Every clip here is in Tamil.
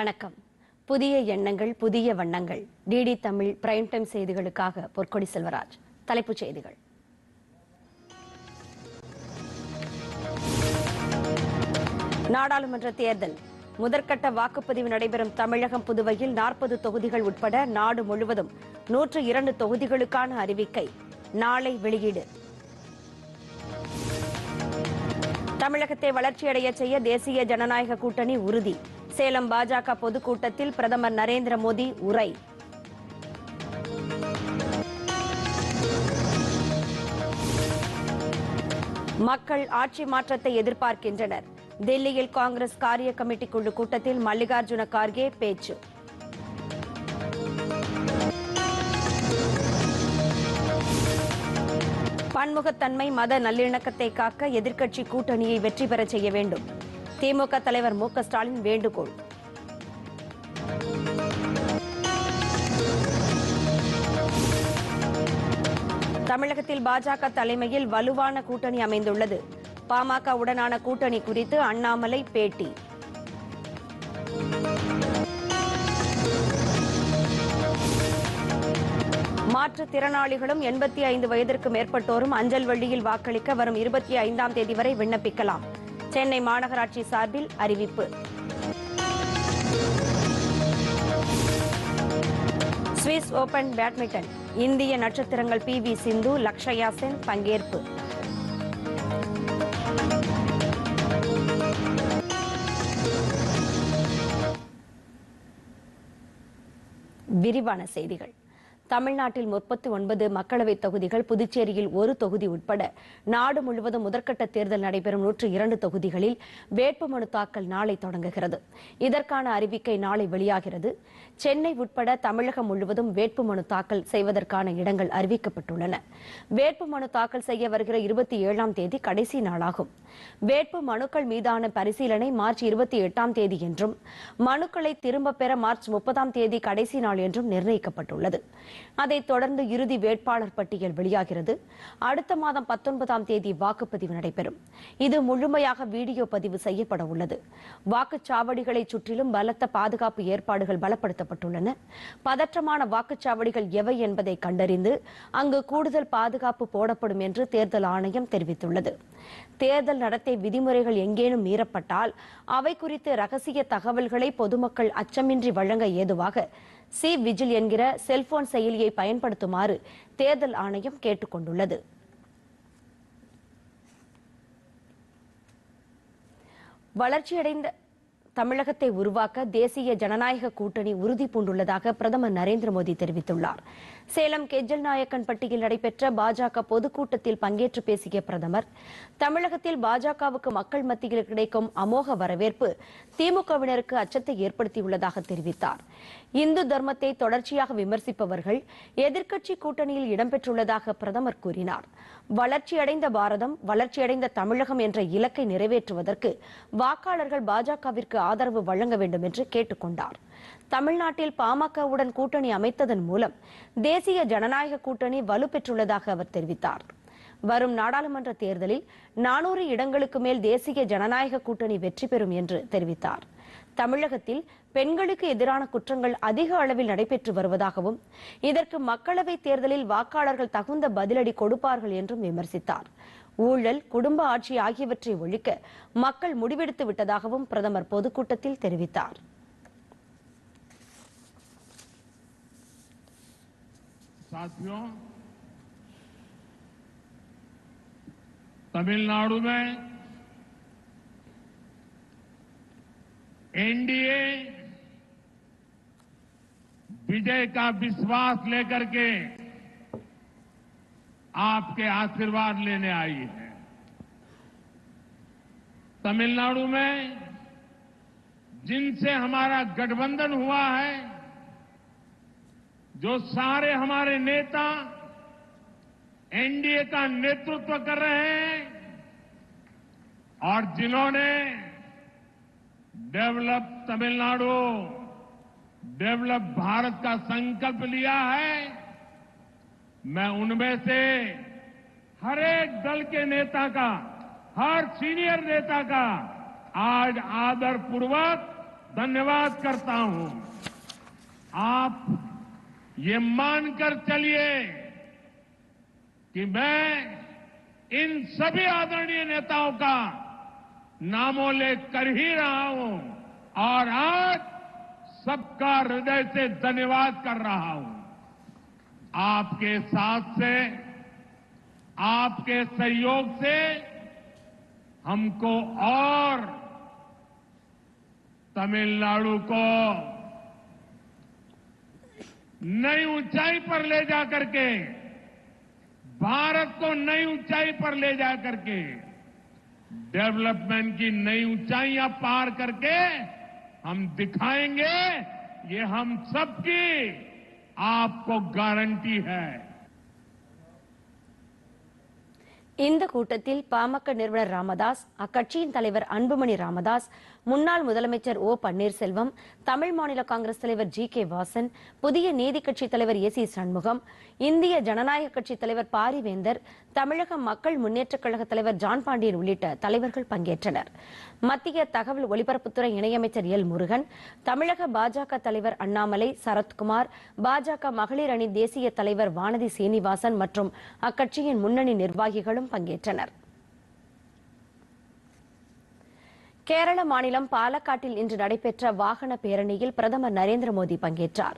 வணக்கம். புதிய எண்ணங்கள் புதிய வண்ணங்கள். டிடி தமிழ் பிரைம் டைம் செய்திகளுக்காக பொற்கொடி செல்வராஜ். தலைப்புச் செய்திகள். நாடாளுமன்ற தேர்தல். முதற்கட்ட வாக்குப்பதிவு நடைபெறும் தமிழகம் புதுவையில் நாற்பது தொகுதிகள் உட்பட நாடு முழுவதும் நூற்று இரண்டு தொகுதிகளுக்கான அறிவிக்கை. நாளை வெளியீடு. தமிழகத்தை வளர்ச்சியடைய செய்ய தேசிய ஜனநாயக கூட்டணி உறுதி. சேலம் பாஜக பொதுக்கூட்டத்தில் பிரதமர் நரேந்திர மோடி உரை. மக்கள் ஆட்சி மாற்றத்தை எதிர்பார்க்கின்றனர். டெல்லியில் காங்கிரஸ் காரிய கமிட்டி குழு கூட்டத்தில் மல்லிகார்ஜுன கார்கே பேச்சு. பன்முகத்தன்மை மத நல்லிணக்கத்தை காக்க எதிர்க்கட்சி கூட்டணியை வெற்றி பெறச் செய்ய வேண்டும். திமுக தலைவர் மு ஸ்டாலின் வேண்டுகோள். தமிழகத்தில் பாஜக தலைமையில் வலுவான கூட்டணி அமைந்துள்ளது. பாமக உடனான கூட்டணி குறித்து அண்ணாமலை பேட்டி. மாற்றுத்திறனாளிகளும் எண்பத்தி ஐந்து வயதிற்கு மேற்பட்டோரும் அஞ்சல் வழியில் வாக்களிக்க வரும் இருபத்தி ஐந்தாம் தேதி வரை விண்ணப்பிக்கலாம். சென்னை மாநகராட்சி சார்பில் அறிவிப்பு. Swiss Open badminton. இந்திய நட்சத்திரங்கள் பி வி சிந்து லக்ஷயா சென் பங்கேற்பு. விரிவான செய்திகள். தமிழ்நாட்டில் முப்பத்தி ஒன்பது மக்களவைத் தொகுதிகள் புதுச்சேரியில் ஒரு தொகுதி உட்பட நாடு முழுவதும் முதற்கட்ட தேர்தல் நடைபெறும் நூற்று இரண்டு தொகுதிகளில் வேட்புமனு தாக்கல் நாளை தொடங்குகிறது. இதற்கான அறிவிக்கை நாளை வெளியாகிறது. சென்னை உட்பட தமிழகம் முழுவதும் வேட்புமனு தாக்கல் செய்வதற்கான இடங்கள் அறிவிக்கப்பட்டுள்ளன. வேட்புமனு தாக்கல் செய்ய வருகிற இருபத்தி ஏழாம் தேதி கடைசி நாளாகும். வேட்பு மனுக்கள் மீதான பரிசீலனை மார்ச் இருபத்தி எட்டாம் தேதி என்றும் மனுக்களை திரும்பப் பெற மார்ச் முப்பதாம் தேதி கடைசி நாள் என்றும் நிர்ணயிக்கப்பட்டுள்ளது. அதைத் தொடர்ந்து இறுதி வேட்பாளர் பட்டியல் வெளியாகிறது. அடுத்த மாதம் பத்தொன்பதாம் தேதி வாக்குப்பதிவு நடைபெறும். இது முழுமையாக வீடியோ பதிவு செய்யப்பட உள்ளது. வாக்குச்சாவடிகளை சுற்றிலும் பலத்த பாதுகாப்பு ஏற்பாடுகள் அமைக்கப்பட்டுள்ளன பதற்றமான வாக்குச்சாவடிகள் எவை என்பதை கண்டறிந்து அங்கு கூடுதல் பாதுகாப்பு போடப்படும் என்று தேர்தல் ஆணையம் தெரிவித்துள்ளது. தேர்தல் நடத்தை விதிமுறைகள் எங்கேனும் மீறப்பட்டால் அவை குறித்து ரகசிய தகவல்களை பொதுமக்கள் அச்சமின்றி வழங்க ஏதுவாக சி விஜில் என்கிற செல்போன் செயலியை பயன்படுத்துமாறு தேர்தல் ஆணையம் கேட்டுக் கொண்டுள்ளது வளர்ச்சியடைந்த தமிழகத்தை உருவாக்க தேசிய ஜனநாயக கூட்டணி உறுதி பூண்டுள்ளதாக பிரதமர் நரேந்திர மோடி தெரிவித்துள்ளார். சேலம் கெஜல் நாயக்கன் பட்டியில் நடைபெற்ற பாஜக பொதுக்கூட்டத்தில் பங்கேற்று பேசிய பிரதமர் தமிழகத்தில் பாஜகவுக்கு மக்கள் மத்தியில் கிடைக்கும் அமோக வரவேற்பு திமுகவினருக்கு அச்சத்தை ஏற்படுத்தியுள்ளதாக தெரிவித்தார். இந்து தர்மத்தை தொடர்ச்சியாக விமர்சிப்பவர்கள் எதிர்க்கட்சி கூட்டணியில் இடம்பெற்றுள்ளதாக பிரதமர் கூறினார். வளர்ச்சியடைந்த பாரதம் வளர்ச்சியடைந்த தமிழகம் என்ற இலக்கை நிறைவேற்றுவதற்கு வாக்காளர்கள் பாஜகவிற்கு ஆதரவு வழங்க வேண்டும் என்று கேட்டுக்கொண்டார். தமிழ்நாட்டில் பாமகவுடன் கூட்டணி அமைத்ததன் மூலம் தேசிய ஜனநாயக கூட்டணி வலுப்பெற்றுள்ளதாக அவர் தெரிவித்தார். வரும் நாடாளுமன்ற தேர்தலில் நானூறு இடங்களுக்கு மேல் தேசிய ஜனநாயக கூட்டணி வெற்றி பெறும் என்று தெரிவித்தார். தமிழகத்தில் பெண்களுக்கு எதிரான குற்றங்கள் அதிக அளவில் நடைபெற்று வருவதாகவும் இதற்கு மக்களவை தேர்தலில் வாக்காளர்கள் தகுந்த பதிலடி கொடுப்பார்கள் என்றும் விமர்சித்தார் ஊழல் குடும்ப ஆட்சி ஆகியவற்றை ஒழிக்க மக்கள் முடிவெடுத்து விட்டதாகவும் பிரதமர் பொதுக்கூட்டத்தில் தெரிவித்தார் साथियों तमिलनाडु में एनडीए विजय का विश्वास लेकर के आपके आशीर्वाद लेने आई है। तमिलनाडु में जिनसे हमारा गठबंधन हुआ है, जो सारे हमारे नेता एनडीए का नेतृत्व कर रहे हैं और जिन्होंने डेवलप तमिलनाडु। डेवलप भारत का संकल्प लिया है। मैं उनमें से हर एक दल के नेता का, हर सीनियर नेता का आज आदरपूर्वक धन्यवाद करता हूँ। आप ये मानकर चलिए कि मैं इन सभी आदरणीय नेताओं का नामोल्लेख कर ही रहा हूँ और आज सबका हृदय से धन्यवाद कर रहा हूँ। आपके साथ से, आपके सहयोग से हमको और तमिलनाडु को नई ऊंचाई पर ले जा करके, भारत को नई ऊंचाई पर ले जा करके डेवलपमेंट की नई ऊंचाइयां पार करके हम दिखाएंगे ये हम सबकी आपको गारंटी है இந்த கூட்டத்தில் பாமக நிறுவனர் ராமதாஸ் அக்கட்சியின் தலைவர் அன்புமணி ராமதாஸ் முன்னாள் முதலமைச்சர் ஓ பன்னீர்செல்வம் தமிழ் மாநில காங்கிரஸ் தலைவர் ஜி கே வாசன் புதிய நீதி கட்சி தலைவர் எஸ் சி சண்முகம் இந்திய ஜனநாயக கட்சி தலைவர் பாரிவேந்தர் தமிழக மக்கள் முன்னேற்றக் கழக தலைவர் ஜான் பாண்டியன் உள்ளிட்ட தலைவர்கள் பங்கேற்றனர். மத்திய தகவல் ஒலிபரப்புத்துறை இணையமைச்சர் எல் முருகன் தமிழக பாஜக தலைவர் அண்ணாமலை சரத்குமார் பாஜக மகளிர் அணி தேசிய தலைவர் வானதி சீனிவாசன் மற்றும் அக்கட்சியின் முன்னணி நிர்வாகிகளும் பங்கேற்றனர். கேரள மாநிலம் பாலக்காட்டில் இன்று நடைபெற்ற வாகன பேரணியில் பிரதமர் நரேந்திர மோடி பங்கேற்றார்.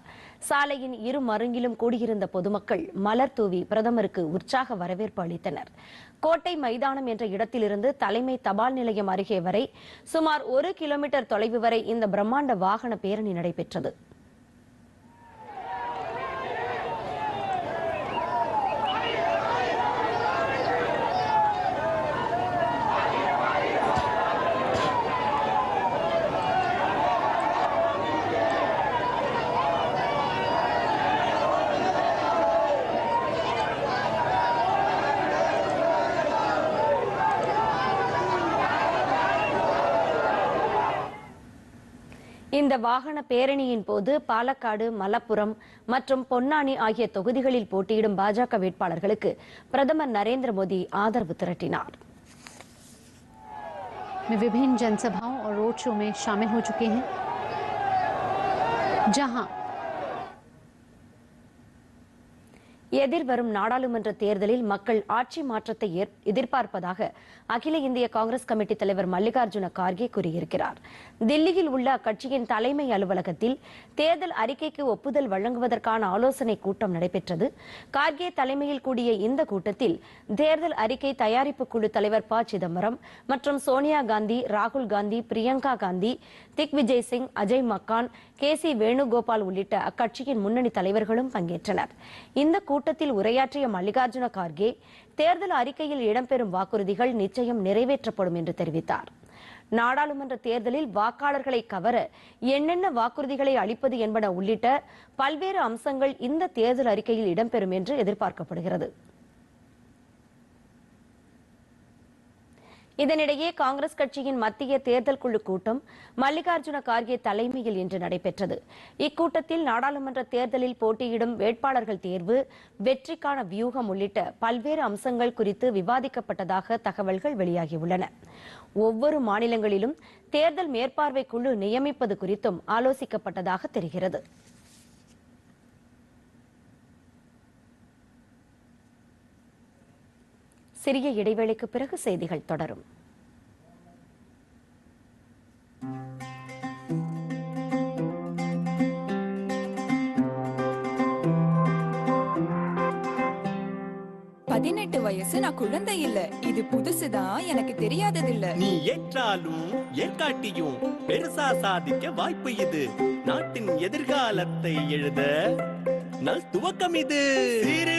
சாலையின் இரு மருங்கிலும் கூடியிருந்த பொதுமக்கள் மலர் தூவி பிரதமருக்கு உற்சாக வரவேற்பு அளித்தனர். கோட்டை மைதானம் என்ற இடத்திலிருந்து தலைமை தபால் நிலையம் அருகே வரை சுமார் ஒரு கிலோமீட்டர் தொலைவு வரை இந்த பிரம்மாண்ட வாகன பேரணி நடைபெற்றது. இந்த வாகன பேரணியின் போது பாலக்காடு மலப்புரம் மற்றும் பொன்னானி ஆகிய தொகுதிகளில் போட்டியிடும் பாஜக வேட்பாளர்களுக்கு பிரதமர் நரேந்திர மோடி ஆதரவு திரட்டினார் में विभिन्न जनसभाओं और रोड शो में शामिल हो चुके हैं जहां எதிர்வரும் நாடாளுமன்ற தேர்தலில் மக்கள் ஆட்சி மாற்றத்தை எதிர்பார்ப்பதாக அகில இந்திய காங்கிரஸ் கமிட்டி தலைவர் மல்லிகார்ஜுன கார்கே கூறியிருக்கிறார். தில்லியில் உள்ள அக்கட்சியின் தலைமை அலுவலகத்தில் தேர்தல் அறிக்கைக்கு ஒப்புதல் வழங்குவதற்கான ஆலோசனை கூட்டம் நடைபெற்றது. கார்கே தலைமையில் கூடிய இந்த கூட்டத்தில் தேர்தல் அறிக்கை தயாரிப்பு குழு தலைவர் ப. சிதம்பரம் மற்றும் சோனியா காந்தி ராகுல் காந்தி பிரியங்கா காந்தி திக் விஜய் சிங் அஜய் மக்கான் கே. சி. வேணுகோபால் உள்ளிட்ட அக்கட்சியின் முன்னணி தலைவர்களும் பங்கேற்றனர். இந்த கூட்டத்தில் உரையாற்றிய மல்லிகார்ஜுன கார்கே தேர்தல் அறிக்கையில் இடம்பெறும் வாக்குறுதிகள் நிச்சயம் நிறைவேற்றப்படும் என்று தெரிவித்தார். நாடாளுமன்ற தேர்தலில் வாக்காளர்களை கவர என்னென்ன வாக்குறுதிகளை அளிப்பது என்பன உள்ளிட்ட பல்வேறு அம்சங்கள் இந்த தேர்தல் அறிக்கையில் இடம்பெறும் என்று எதிர்பார்க்கப்படுகிறது. இதனிடையே காங்கிரஸ் கட்சியின் மத்திய தேர்தல் குழு கூட்டம் மல்லிகார்ஜுன கார்கே தலைமையில் இன்று நடைபெற்றது. இக்கூட்டத்தில் நாடாளுமன்ற தேர்தலில் போட்டியிடும் வேட்பாளர்கள் தேர்வு வெற்றிக்கான வியூகம் உள்ளிட்ட பல்வேறு அம்சங்கள் குறித்து விவாதிக்கப்பட்டதாக தகவல்கள் வெளியாகியுள்ளன. ஒவ்வொரு மாநிலங்களிலும் தேர்தல் மேற்பார்வை குழு நியமிப்பது குறித்தும் ஆலோசிக்கப்பட்டதாக தெரிகிறது. சிறிய இடைவேளைக்கு பிறகு செய்திகள் தொடரும். பதினெட்டு வயசு நான் குழந்தை இல்ல. இது புதுசுதான் எனக்கு தெரியாதது இல்ல நீ ஏற்றாலும் ஏற்காட்டியும் பெருசா சாதிக்க வாய்ப்பு இது. நாட்டின் எதிர்காலத்தை எழுத நல் துவக்கம் இது. சிறு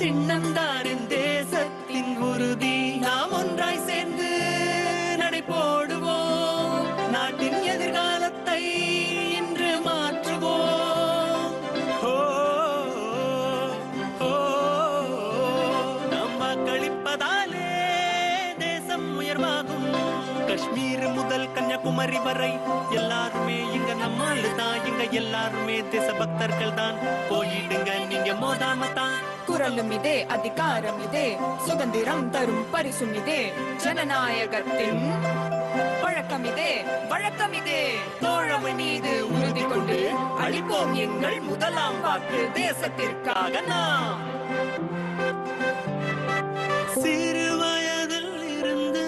திண்ணந்தாரின் தேசத்தின் உறுதி. நாம் ஒன்றாய் சேர்ந்து நடை போடுவோம் நாட்டின் எதிர்காலத்தை இன்று மாற்றுவோம். நம் வாக்களிப்பதாலே தேசம் உயர்வாகும். காஷ்மீர் முதல் கன்னியாகுமரி வரை எல்லாருமே இங்க நம்மாளு தான் இங்க எல்லாருமே தேசபக்தர்கள் தான் போயிடுங்க நீங்க மோதாம தான் குரலும் இதே அதிகாரம் இதே சுதந்திரம் தரும் பரிசும் இதே ஜனநாயகத்தின் வழக்கம் இதே வழக்கம் இதே தோழமை மீது உறுதி கொண்டு அளிப்போம் எங்கள் முதலாம் வாக்கு தேசத்திற்காக நாம். சிறு வயதில் இருந்து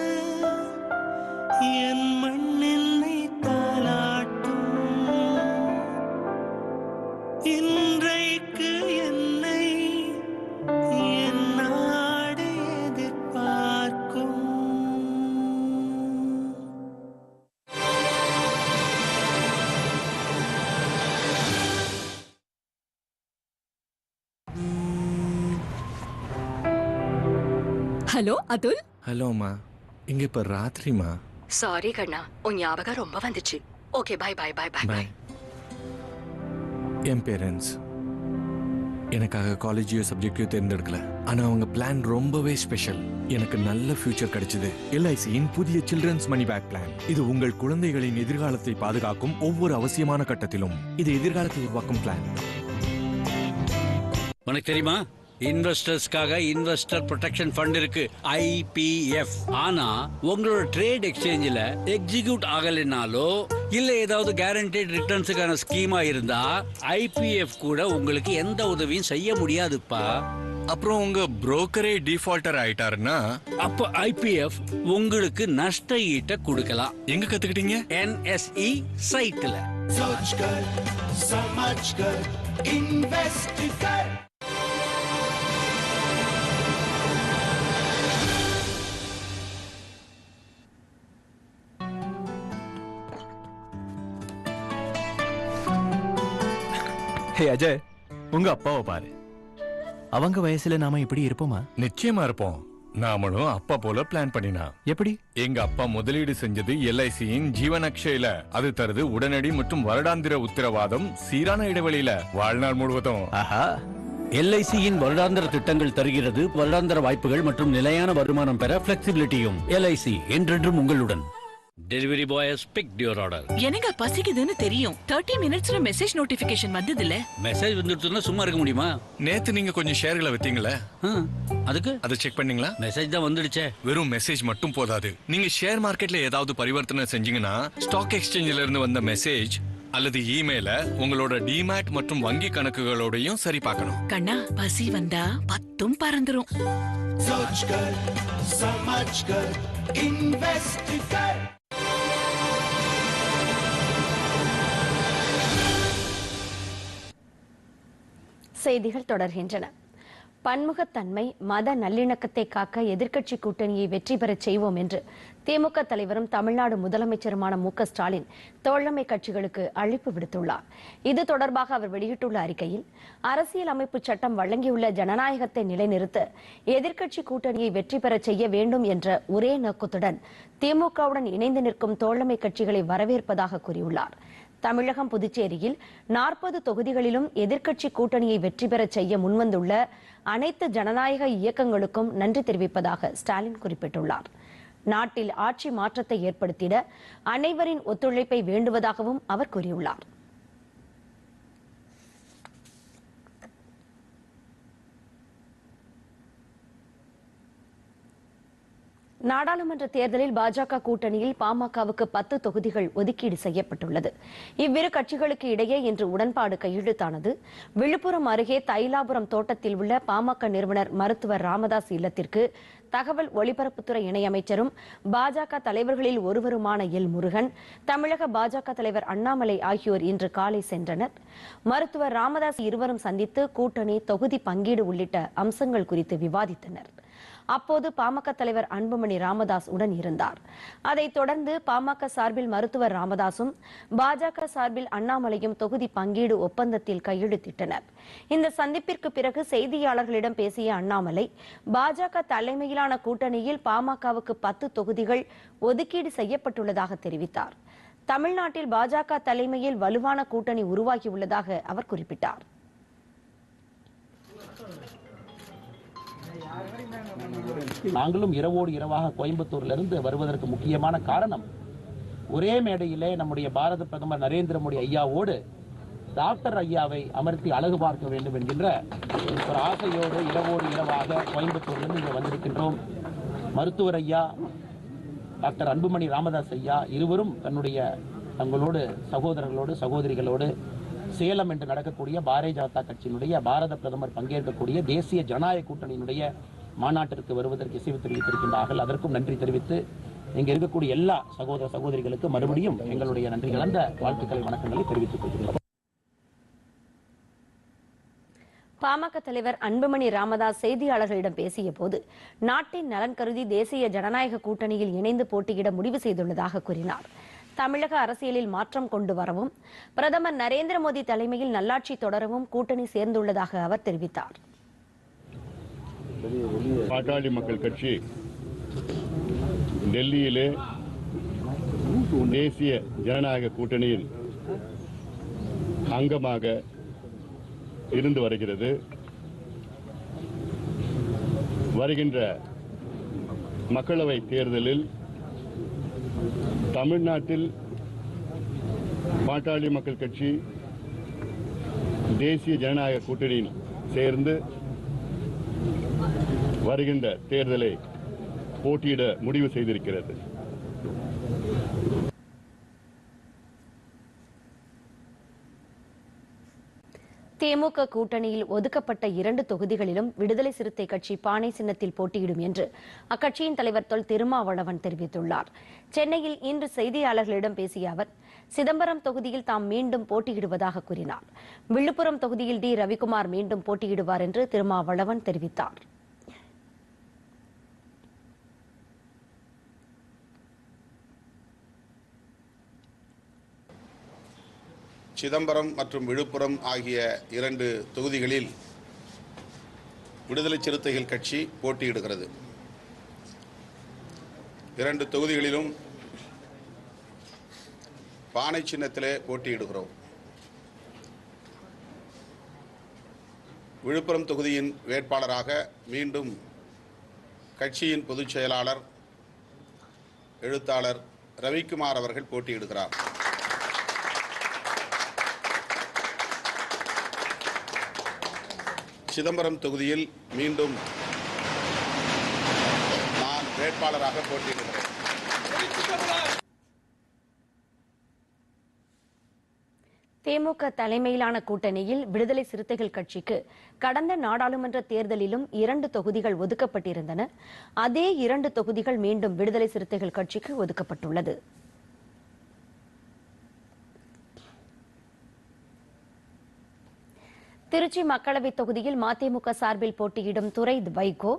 என் ஹலோ அதுல் ஹலோம்மா இங்க இப்ப ராத்திரிமா சாரி கண்ணா. உன் ஞாபகம் ரொம்ப வந்துச்சு. Okay bye bye bye bye bye bye என் பேரண்ட்ஸ் எனக்காக காலேஜையோ சப்ஜெக்டையோ தேர்ந்தெடுக்கல. ஆனா அவங்க பிளான் ரொம்பவே ஸ்பெஷல் எனக்கு நல்ல ஃபியூச்சர் கிடைச்சது. எல்ஐசியின் புதிய சில்ட்ரன்ஸ் மணி பேக் பிளான் இது உங்கள் குழந்தைகளின் எதிர்காலத்தை பாதுகாக்கும் ஒவ்வொரு அவசியமான கட்டத்திலும். இது எதிர்காலத்தை உருவாக்கும் பிளான் உனக்கு தெரியுமா? இன்வெஸ்டர்ஸ்க்காக இன்வெஸ்டர் ப்ரொடெக்ஷன் ஃபண்ட் இருக்கு ஐபிஎஃப் ஆனா உங்களோட ட்ரேட் எக்ஸ்சேஞ்சில் எக்ஸிக்யூட் ஆகலைனாலோ இல்ல ஏதாவது கேரண்டட் ரிட்டர்ன்ஸுக்கான ஸ்கீமா இருந்தா ஐபிஎஃப் கூட உங்களுக்கு எந்த உதவியும் செய்ய முடியாதுப்பா. அப்புறம் உங்க புரோக்கரே டிஃபால்டர் ஆயிட்டாருன்னா? அப்ப ஐபிஎஃப் உங்களுக்கு நஷ்ட ஈட்ட கொடுக்கலாம். எங்க கத்துக்கிட்டீங்க? என்எஸ்இ சைட்ல அஜய் உங்க அப்பாவை பாரு. அவங்க வயசுல நாம இப்படி இருப்போமா? நிச்சயமா இருப்போம். நாமளும் அப்பா போல பிளான் பண்ணினா. எப்படி? எங்க அப்பா முதலீடு செஞ்சது எல்ஐசியின் ஜீவன் அக்ஷயில அது தருது உடனடி மற்றும் வருடாந்திர உத்தரவாதம் சீரான இடைவெளியில. வாழ்நாள் முழுவதும். ஆஹா. எல்ஐசியின் வருடாந்திர திட்டங்கள் தருகிறது வருடாந்திர வாய்ப்புகள் மற்றும் நிலையான வருமானம் பெற பிளெக்சிபிலிட்டியும் எல்ஐசி என்றென்றும் உங்களுடன். Delivery boys pick your order எனக்கு பசிக்குதுன்னு தெரியும். தேர்ட்டி மினிட்ஸ்ல மெசேஜ் நோட்டிபிகேஷன் வந்தது இல்ல மெசேஜ் வந்துருச்சுன்னா சும்மா இருக்க முடியுமா? நேத்து நீங்க கொஞ்சம் ஷேர்களை வித்தீங்களே? அதுக்கு? அதை செக் பண்ணீங்களா? மெசேஜ் தான் வந்துடுச்சே. வெறும் மெசேஜ் மட்டும் போதாது. நீங்க ஷேர் மார்க்கெட்ல ஏதாவது பரிவர்த்தனை செஞ்சீங்கன்னா ஸ்டாக் எக்ஸ்சேஞ்சில இருந்து வந்த மெசேஜ் அல்லது இமெயில உங்களோட டிமேட் மற்றும் வங்கி கணக்குகளோடையும் சரி பார்க்கணும். கண்ணா பசி வந்தா பத்தும் பறந்துரும். சமச்கர் இன்வெஸ்டிகர் செய்திகள் தொடர்கின்றன. பன்முகத்தன்மை மத நல்லிணக்கத்தை காக்க எதிர்க்கட்சி கூட்டணியை வெற்றி பெறச் செய்வோம் என்று திமுக தலைவரும் தமிழ்நாடு முதலமைச்சருமான மு ஸ்டாலின் தோழமை கட்சிகளுக்கு அழைப்பு விடுத்துள்ளார். இது தொடர்பாக அவர் வெளியிட்டுள்ள அறிக்கையில் அரசியல் அமைப்பு சட்டம் வழங்கியுள்ள ஜனநாயகத்தை நிலைநிறுத்த எதிர்க்கட்சி கூட்டணியை வெற்றி பெறச் செய்ய வேண்டும் என்ற ஒரே நோக்கத்துடன் திமுகவுடன் இணைந்து நிற்கும் தோழமை கட்சிகளை வரவேற்பதாக கூறியுள்ளார். தமிழகம் புதுச்சேரியில் நாற்பது தொகுதிகளிலும் எதிர்க்கட்சி கூட்டணியை வெற்றி பெறச் செய்ய முன்வந்துள்ள அனைத்து ஜனநாயக இயக்கங்களுக்கும் நன்றி தெரிவிப்பதாக ஸ்டாலின் குறிப்பிட்டுள்ளார். நாட்டில் ஆட்சி மாற்றத்தை ஏற்படுத்திட அனைவரின் ஒத்துழைப்பை வேண்டுவதாகவும் அவர் கூறியுள்ளார். நாடாளுமன்ற தேர்தலில் பாஜக கூட்டணியில் பாமகவுக்கு பத்து தொகுதிகள் ஒதுக்கீடு செய்யப்பட்டுள்ளது. இவ்விரு கட்சிகளுக்கு இடையே இன்று உடன்பாடு கையெழுத்தானது. விழுப்புரம் அருகே தைலாபுரம் தோட்டத்தில் உள்ள பாமக நிறுவனர் மருத்துவர் ராமதாஸ் இல்லத்திற்கு தகவல் ஒலிபரப்புத்துறை இணையமைச்சரும் பாஜக தலைவர்களில் ஒருவருமான எல் முருகன் தமிழக பாஜக தலைவர் அண்ணாமலை ஆகியோர் இன்று காலை சென்றனர். மருத்துவர் ராமதாஸ் இருவரும் சந்தித்து கூட்டணி தொகுதி பங்கீடு உள்ளிட்ட அம்சங்கள் குறித்து விவாதித்தனர். அப்போது பாமக தலைவர் அன்புமணி ராமதாஸ் உடன் இருந்தார். அதைத் தொடர்ந்து பாமக சார்பில் மருத்துவர் ராமதாசும் பாஜக சார்பில் அண்ணாமலையும் தொகுதி பங்கீடு ஒப்பந்தத்தில் கையெழுத்திட்டனர். இந்த சந்திப்பிற்கு பிறகு செய்தியாளர்களிடம் பேசிய அண்ணாமலை பாஜக தலைமையிலான கூட்டணியில் பாமகவுக்கு பத்து தொகுதிகள் ஒதுக்கீடு செய்யப்பட்டுள்ளதாக தெரிவித்தார். தமிழ்நாட்டில் பாஜக தலைமையில் வலுவான கூட்டணி உருவாகியுள்ளதாக அவர் குறிப்பிட்டார். நாங்களும் இரவோடு இரவாக கோயம்புத்தூரிலிருந்து வருவதற்கு முக்கியமான காரணம் ஒரே மேடையிலே நம்முடைய பாரத பிரதமர் நரேந்திர மோடி ஐயாவோடு டாக்டர் ஐயாவை அமர்த்தி அழகு பார்க்க வேண்டும் என்கின்ற ஒரு ஆசையோடு இரவோடு இரவாக கோயம்புத்தூரிலிருந்து இங்கே வந்திருக்கின்றோம். மருத்துவர் ஐயா டாக்டர் அன்புமணி ராமதாஸ் ஐயா இருவரும் தன்னுடைய தங்களோடு சகோதரர்களோடு சகோதரிகளோடு சேலம் என்று நடக்கக்கூடிய பாரதிய ஜனதா கட்சியினுடைய பாரத பிரதமர் பங்கேற்கக்கூடிய தேசிய ஜனநாயக கூட்டணியினுடைய மாநாட்டிற்கு வருவதற்கு இசைவு தெரிவித்திருக்கின்றார்கள். அதற்கும் நன்றி தெரிவித்து இங்க இருக்கக்கூடிய எல்லா சகோதர சகோதரிகளுக்கு மறுபடியும் எங்களுடைய நன்றி கலந்த வாழ்த்துக்களை வணக்கங்களை தெரிவித்துக் கொள்கிறோம் பாமக தலைவர் அன்புமணி ராமதாஸ் செய்தியாளர்களிடம் பேசிய போது நாட்டின் நலன் கருதி தேசிய ஜனநாயக கூட்டணியில் இணைந்து போட்டியிட முடிவு செய்துள்ளதாக கூறினார். தமிழக அரசியலில் மாற்றம் கொண்டு வரவும் பிரதமர் நரேந்திர மோடி தலைமையில் நல்லாட்சி தொடரவும் கூட்டணி சேர்ந்துள்ளதாக அவர் தெரிவித்தார். பாட்டாளி மக்கள் கட்சி டெல்லியிலே தேசிய ஜனநாயக கூட்டணியில் அங்கமாக இருந்து வருகிறது. வருகின்ற மக்களவை தேர்தலில் தமிழ்நாட்டில் பாட்டாளி மக்கள் கட்சி தேசிய ஜனநாயக கூட்டணியில் சேர்ந்து வருகின்ற தேர்தலை போட்டியிட முடிவு செய்திருக்கிறது. திமுக கூட்டணியில் ஒதுக்கப்பட்ட இரண்டு தொகுதிகளிலும் விடுதலை சிறுத்தை கட்சி பானை சின்னத்தில் போட்டியிடும் என்று அக்கட்சியின் தலைவர் தொல் திருமாவளவன் தெரிவித்துள்ளார். சென்னையில் இன்று செய்தியாளர்களிடம் பேசிய அவர் சிதம்பரம் தொகுதியில் தாம் மீண்டும் போட்டியிடுவதாக கூறினார். விழுப்புரம் தொகுதியில் டி. ரவிக்குமார் மீண்டும் போட்டியிடுவார் என்று திருமாவளவன் தெரிவித்தார். சிதம்பரம் மற்றும் விழுப்புரம் ஆகிய இரண்டு தொகுதிகளில் விடுதலை சிறுத்தைகள் கட்சி போட்டியிடுகிறது. இரண்டு தொகுதிகளிலும் பானை சின்னத்திலே போட்டியிடுகிறோம். விழுப்புரம் தொகுதியின் வேட்பாளராக மீண்டும் கட்சியின் பொதுச் செயலாளர் எழுத்தாளர் ரவிக்குமார் அவர்கள் போட்டியிடுகிறார். சிதம்பரம் தொகுதியில் மீண்டும் நான் வேட்பாளராக போட்டியிடுகிறேன். திமுக தலைமையிலான கூட்டணியில் விடுதலை சிறுத்தைகள் கட்சிக்கு கடந்த நாடாளுமன்ற தேர்தலிலும் இரண்டு தொகுதிகள் ஒதுக்கப்பட்டிருந்தன. அதே இரண்டு தொகுதிகள் மீண்டும் விடுதலை சிறுத்தைகள் கட்சிக்கு ஒதுக்கப்பட்டுள்ளது. திருச்சி மக்களவைத் தொகுதியில் மதிமுக சார்பில் போட்டியிடும் துரை வைகோ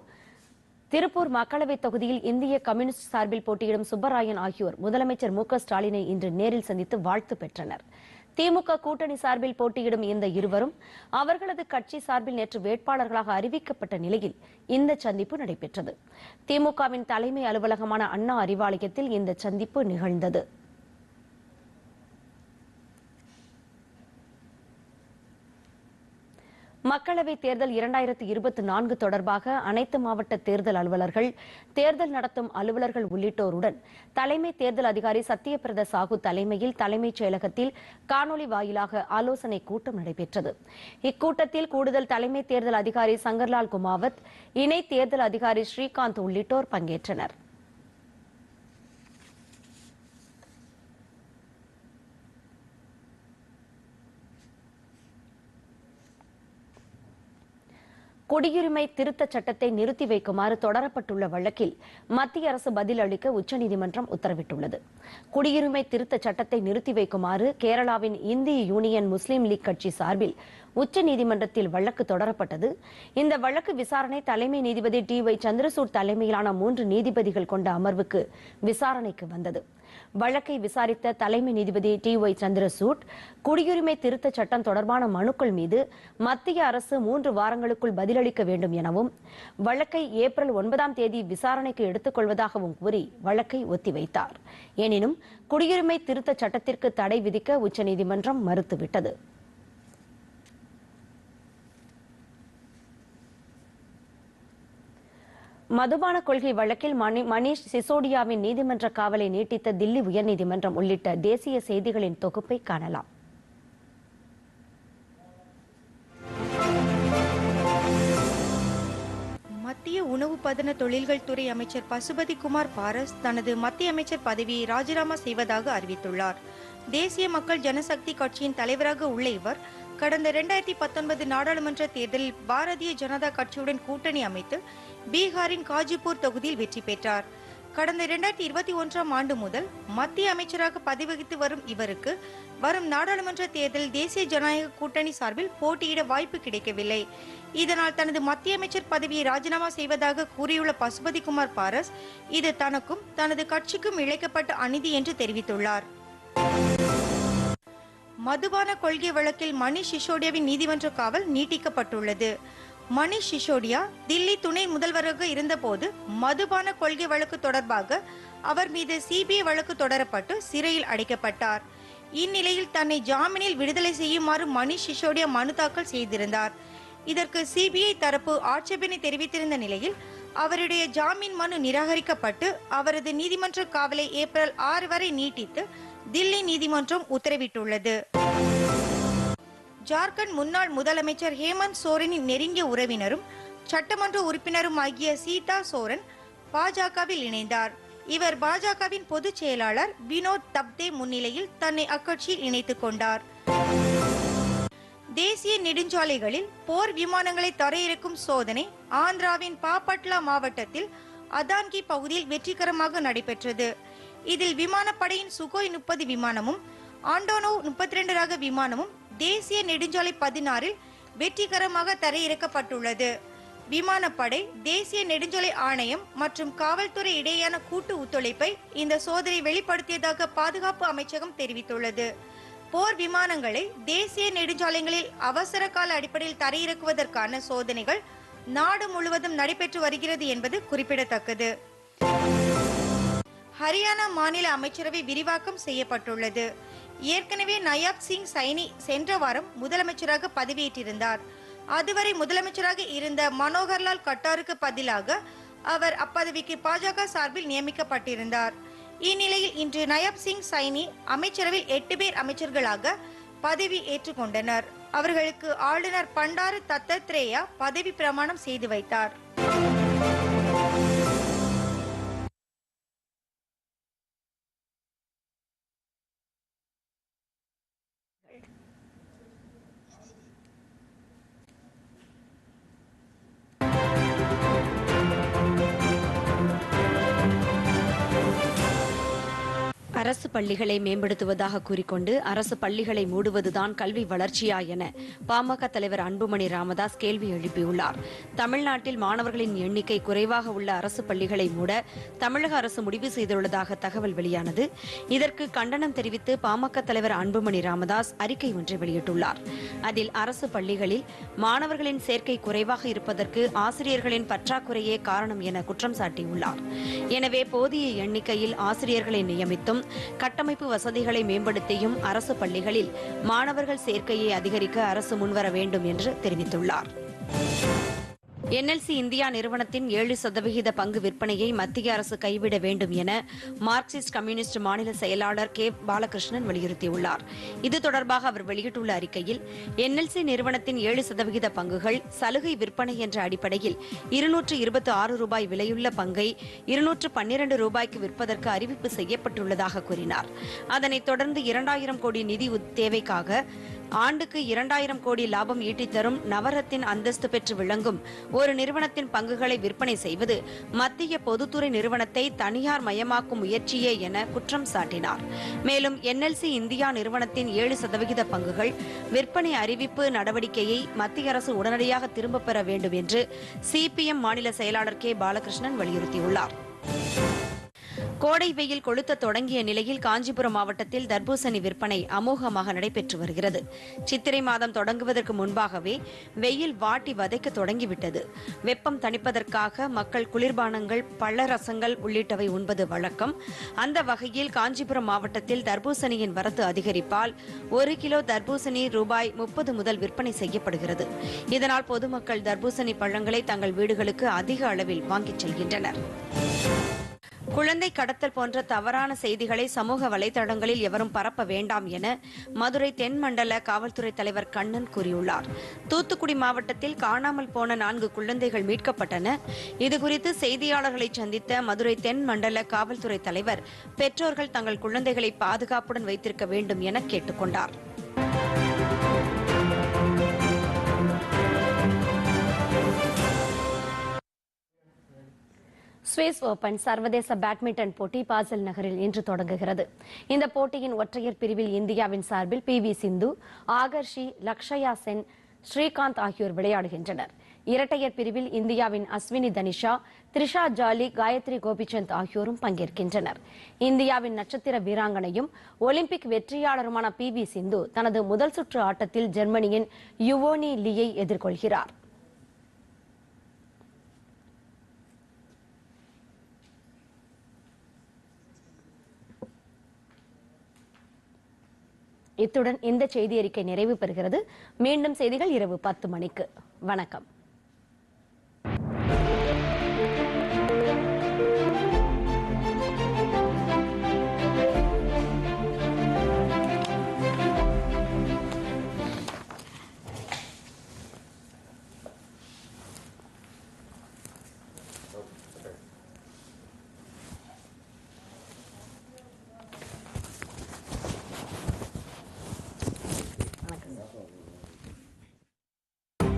திருப்பூர் மக்களவைத் தொகுதியில் இந்திய கம்யூனிஸ்ட் சார்பில் போட்டியிடும் சுப்பராயன் ஆகியோர் முதலமைச்சர் மு ஸ்டாலினை இன்று நேரில் சந்தித்து வாழ்த்து பெற்றனர். திமுக கூட்டணி சார்பில் போட்டியிடும் இந்த இருவரும் அவர்களது கட்சி சார்பில் நேற்று வேட்பாளர்களாக அறிவிக்கப்பட்ட நிலையில் இந்த சந்திப்பு நடைபெற்றது. திமுகவின் தலைமை அலுவலகமான அண்ணா அறிவாலயத்தில் இந்த சந்திப்பு நிகழ்ந்தது. மக்களவைத் தேர்தல் இரண்டாயிரத்தி இருபத்தி நான்கு தொடர்பாக அனைத்து மாவட்ட தேர்தல் அலுவலர்கள் தேர்தல் நடத்தும் அலுவலர்கள் உள்ளிட்டோருடன் தலைமை தேர்தல் அதிகாரி சத்யபிரத சாஹூ தலைமையில் தலைமைச் செயலகத்தில் காணொலி வாயிலாக ஆலோசனை கூட்டம் நடைபெற்றது. இக்கூட்டத்தில் கூடுதல் தலைமை தேர்தல் அதிகாரி சங்கர்லால் குமாவத் இணை தேர்தல் அதிகாரி ஸ்ரீகாந்த் உள்ளிட்டோர் பங்கேற்றனர். குடியுரிமை திருத்தச் சட்டத்தை நிறுத்தி வைக்குமாறு தொடரப்பட்டுள்ள வழக்கில் மத்திய அரசு பதில் அளிக்க உச்சநீதிமன்றம் உத்தரவிட்டுள்ளது. குடியுரிமை திருத்தச் சட்டத்தை நிறுத்தி வைக்குமாறு கேரளாவின் இந்திய யூனியன் முஸ்லீம் லீக் கட்சி சார்பில் உச்சநீதிமன்றத்தில் வழக்கு தொடரப்பட்டது. இந்த வழக்கு விசாரணை தலைமை நீதிபதி டி ஒய் சந்திரசூட் தலைமையிலான மூன்று நீதிபதிகள் கொண்ட அமர்வுக்கு விசாரணைக்கு வந்தது. வழக்கை விசாரித்த தலைமை நீதிபதி டி ஒய் சந்திரசூட் குடியுரிமை திருத்தச் சட்டம் தொடர்பான மனுக்கள் மீது மத்திய அரசு மூன்று வாரங்களுக்குள் பதிலளிக்க வேண்டும் எனவும் வழக்கை ஏப்ரல் ஒன்பதாம் தேதி விசாரணைக்கு எடுத்துக் கொள்வதாகவும் கூறி வழக்கை ஒத்திவைத்தார். எனினும் குடியுரிமை திருத்தச் சட்டத்திற்கு தடை விதிக்க உச்சநீதிமன்றம் மறுத்துவிட்டது. மதுபான கொள்கை வழக்கில் மணி மணீஷ் சிசோடியாவின் நீதிமன்ற காவலை நீட்டித்த தில்லி உயர்நீதிமன்றம் உள்ளிட்ட தேசிய செய்திகளின் தொகுப்பை காணலாம். மத்திய உணவு பதன தொழில்கள் துறை அமைச்சர் பசுபதி குமார் பாரஸ் தனது மத்திய அமைச்சர் பதவியை ராஜினாமா செய்வதாக அறிவித்துள்ளார். தேசிய மக்கள் ஜனசக்தி கட்சியின் தலைவராக உள்ள இவர் கடந்த இரண்டாயிரத்தி பத்தொன்பது நாடாளுமன்ற தேர்தலில் பாரதிய ஜனதா கட்சியுடன் கூட்டணி அமைத்து பீகாரின் காஜிப்பூர் தொகுதியில் வெற்றி பெற்றார். கடந்த இரண்டாயிரத்தி இருபத்தி ஒன்றாம் ஆண்டு முதல் மத்திய அமைச்சராக பதவி வகித்து வரும் இவருக்கு வரும் நாடாளுமன்ற தேர்தலில் தேசிய ஜனநாயக கூட்டணி சார்பில் போட்டியிட வாய்ப்பு கிடைக்கவில்லை. இதனால் தனது மத்திய அமைச்சர் பதவியை ராஜினாமா செய்வதாக கூறியுள்ள பசுபதி குமார் பாரஸ் இது தனக்கும் தனது கட்சிக்கும் இழைக்கப்பட்ட அநீதி என்று தெரிவித்துள்ளார். மதுபான கொள்கை வழக்கில் மணிஷ் சிசோடியாவின் நீதிமன்ற காவல் நீட்டிக்கப்பட்டுள்ளது. மணிஷ் சிசோடியா தில்லி துணை முதல்வராக இருந்தபோது மதுபான கொள்கை வழக்கு தொடர்பாக அவர் மீது சிபிஐ வழக்கு தொடரப்பட்டு சிறையில் அடைக்கப்பட்டார். இந்நிலையில் தன்னை ஜாமீனில் விடுதலை செய்யுமாறு மணிஷ் சிசோடியா மனு தாக்கல் செய்திருந்தார். இதற்கு சிபிஐ தரப்பு ஆட்சேபனை தெரிவித்திருந்த நிலையில் அவருடைய ஜாமீன் மனு நிராகரிக்கப்பட்டு அவரது நீதிமன்ற காவலை ஏப்ரல் ஆறு வரை நீட்டித்து தில்லி நீதிமன்றம் உத்தரவிட்டுள்ளது. ஜார்க்கண்ட் முன்னாள் முதலமைச்சர் ஹேமந்த் சோரனின் நெருங்கிய உறவினரும் சட்டமன்ற உறுப்பினரும் ஆகிய சீதா சோரன் பாஜகவில் இணைந்தார். இவர் பாஜகவின் பொதுச் செயலாளர் வினோத் தப்தே முன்னிலையில் தன்னை அக்கட்சியில் இணைத்துக் கொண்டார். தேசிய நெடுஞ்சாலைகளில் போர் விமானங்களை தரையிறக்கும் சோதனை ஆந்திராவின் பாபட்லா மாவட்டத்தில் அதான்கி பகுதியில் வெற்றிகரமாக நடைபெற்றது. இதில் விமானப்படையின் சுகோய் முப்பது விமானமும் ஆண்டோனோ முப்பத்தி ரெண்டு ரக விமானமும் தேசிய நெடுஞ்சாலை பதினாறில் வெற்றிகரமாக தரையிறக்கப்பட்டுள்ளது. விமானப்படை தேசிய நெடுஞ்சாலை ஆணையம் மற்றும் காவல்துறை இடையேயான கூட்டு ஒத்துழைப்பை இந்த சோதனை வெளிப்படுத்தியதாக பாதுகாப்பு அமைச்சகம் தெரிவித்துள்ளது. போர் விமானங்களை தேசிய நெடுஞ்சாலைகளில் அவசர கால அடிப்படையில் தரையிறக்குவதற்கான சோதனைகள் நாடு முழுவதும் நடைபெற்று வருகிறது என்பது குறிப்பிடத்தக்கது. ஹரியானா மாநில அமைச்சரவை விரிவாக்கம் செய்யப்பட்டுள்ளது. ஏற்கனவே நயாப் சிங் சைனி சென்ற வாரம் முதலமைச்சராக பதவியேற்றிருந்தார். அதுவரை முதலமைச்சராக இருந்த மனோகர்லால் கட்டாருக்கு பதிலாக அவர் அப்பதவிக்கு பாஜக சார்பில் நியமிக்கப்பட்டிருந்தார். இந்நிலையில் இன்று நயாப் சிங் சைனி அமைச்சரவில் எட்டு பேர் அமைச்சர்களாக பதவி ஏற்றுக்கொண்டனர். அவர்களுக்கு ஆளுநர் பண்டாரு தத்தத்ரேயா பதவி பிரமாணம் செய்து வைத்தார். பள்ளிகளை மேம்படுத்துவதாக கூறிக்கொண்டு அரசு பள்ளிகளை மூடுவதுதான் கல்வி வளர்ச்சியா என பாமக தலைவர் அன்புமணி ராமதாஸ் கேள்வி எழுப்பியுள்ளார். தமிழ்நாட்டில் மாணவர்களின் எண்ணிக்கை குறைவாக உள்ள அரசு பள்ளிகளை மூட தமிழக அரசு முடிவு செய்துள்ளதாக தகவல் வெளியானது. இதற்கு கண்டனம் தெரிவித்து பாமக தலைவர் அன்புமணி ராமதாஸ் அறிக்கை ஒன்றை வெளியிட்டுள்ளார். அதில் அரசு பள்ளிகளில் மாணவர்களின் சேர்க்கை குறைவாக இருப்பதற்கு ஆசிரியர்களின் பற்றாக்குறையே காரணம் என குற்றம் சாட்டியுள்ளார். எனவே போதிய எண்ணிக்கையில் ஆசிரியர்களை நியமித்தும் கட்டமைப்பு வசதிகளை மேம்படுத்தியும் அரசு பள்ளிகளில் மாணவர்கள் சேர்க்கையை அதிகரிக்க அரசு முன்வர வேண்டும் என்று தெரிவித்துள்ளார். என்எல்சி இந்தியா நிறுவனத்தின் ஏழு சதவிகித பங்கு விற்பனையை மத்திய அரசு கைவிட வேண்டும் என மார்க்சிஸ்ட் கம்யூனிஸ்ட் மாநில செயலாளர் கே பாலகிருஷ்ணன் வலியுறுத்தியுள்ளார். இது தொடர்பாக அவர் வெளியிட்டுள்ள அறிக்கையில் என்எல்சி நிறுவனத்தின் ஏழு சதவிகித பங்குகள் சலுகை விற்பனை என்ற அடிப்படையில் இருநூற்று இருபத்தி ஆறு ரூபாய் விலையுள்ள பங்கை இருநூற்று பன்னிரண்டு ரூபாய்க்கு விற்பதற்கு அறிவிப்பு செய்யப்பட்டுள்ளதாக கூறினார். அதனைத் தொடர்ந்து இரண்டாயிரம் கோடி நிதி தேவைக்காக ஆண்டுக்கு இரண்டாயிரம் கோடி லாபம் ஈட்டித்தரும் நவரத்தின் அந்தஸ்து பெற்று விளங்கும் ஒரு நிறுவனத்தின் பங்குகளை விற்பனை செய்வது மத்திய பொதுத்துறை நிறுவனத்தை தனியார் மயமாக்கும் முயற்சியே என குற்றம் சாட்டினார். மேலும் என்எல்சி இந்தியா நிறுவனத்தின் ஏழு சதவிகித பங்குகள் விற்பனை அறிவிப்பு நடவடிக்கையை மத்திய அரசு உடனடியாக திரும்பப் பெற வேண்டும் என்று சிபிஎம் மாநில செயலாளர் கே. பாலகிருஷ்ணன் வலியுறுத்தியுள்ளார். கோடை வெயில் கொளுத்த தொடங்கிய நிலையில் காஞ்சிபுரம் மாவட்டத்தில் தர்பூசணி விற்பனை அமோகமாக நடைபெற்று வருகிறது. சித்திரை மாதம் தொடங்குவதற்கு முன்பாகவே வெயில் வாட்டி வதைக்க தொடங்கிவிட்டது. வெப்பம் தணிப்பதற்காக மக்கள் குளிர்பானங்கள் பழ ரசங்கள் உள்ளிட்டவை உண்பது வழக்கம். அந்த வகையில் காஞ்சிபுரம் மாவட்டத்தில் தர்பூசணியின் வரத்து அதிகரிப்பால் ஒரு கிலோ தர்பூசணி ரூபாய் முப்பது முதல் விற்பனை செய்யப்படுகிறது. இதனால் பொதுமக்கள் தர்பூசணி பழங்களை தங்கள் வீடுகளுக்கு அதிக அளவில் வாங்கிச் செல்கின்றனர். குழந்தை கடத்தல் போன்ற தவறான செய்திகளை சமூக வலைதளங்களில் எவரும் பரப்ப வேண்டாம் என மதுரை தென் மண்டல காவல்துறை தலைவர் கண்ணன் கூறியுள்ளார். தூத்துக்குடி மாவட்டத்தில் காணாமல் போன நான்கு குழந்தைகள் மீட்கப்பட்டன. இதுகுறித்து செய்தியாளர்களை சந்தித்த மதுரை தென் மண்டல காவல்துறை தலைவர் பெற்றோர்கள் தங்கள் குழந்தைகளை பாதுகாப்புடன் வைத்திருக்க வேண்டும் என கேட்டுக்கொண்டார். சுவிஸ் ஓபன் சர்வதேச பேட்மிண்டன் போட்டி பாசல் நகரில் இன்று தொடங்குகிறது. இந்த போட்டியின் ஒற்றையர் பிரிவில் இந்தியாவின் சார்பில் பி வி சிந்து ஆகர்ஷி லக்ஷயா சென் ஸ்ரீகாந்த் ஆகியோர் விளையாடுகின்றனர். இரட்டையர் பிரிவில் இந்தியாவின் அஸ்வினி தனிஷா த்ரிஷா ஜாலி காயத்ரி கோபிச்சந்த் ஆகியோரும் பங்கேற்கின்றனர். இந்தியாவின் நட்சத்திர வீராங்கனையும் ஒலிம்பிக் வெற்றியாளருமான பி வி சிந்து தனது முதல் சுற்று ஆட்டத்தில் ஜெர்மனியின் யுவோனி லீயை எதிர்கொள்கிறார். இத்துடன் இந்த செய்தி அறிக்கை நிறைவு பெறுகிறது. மீண்டும் செய்திகள் இரவு பத்து மணிக்கு. வணக்கம்.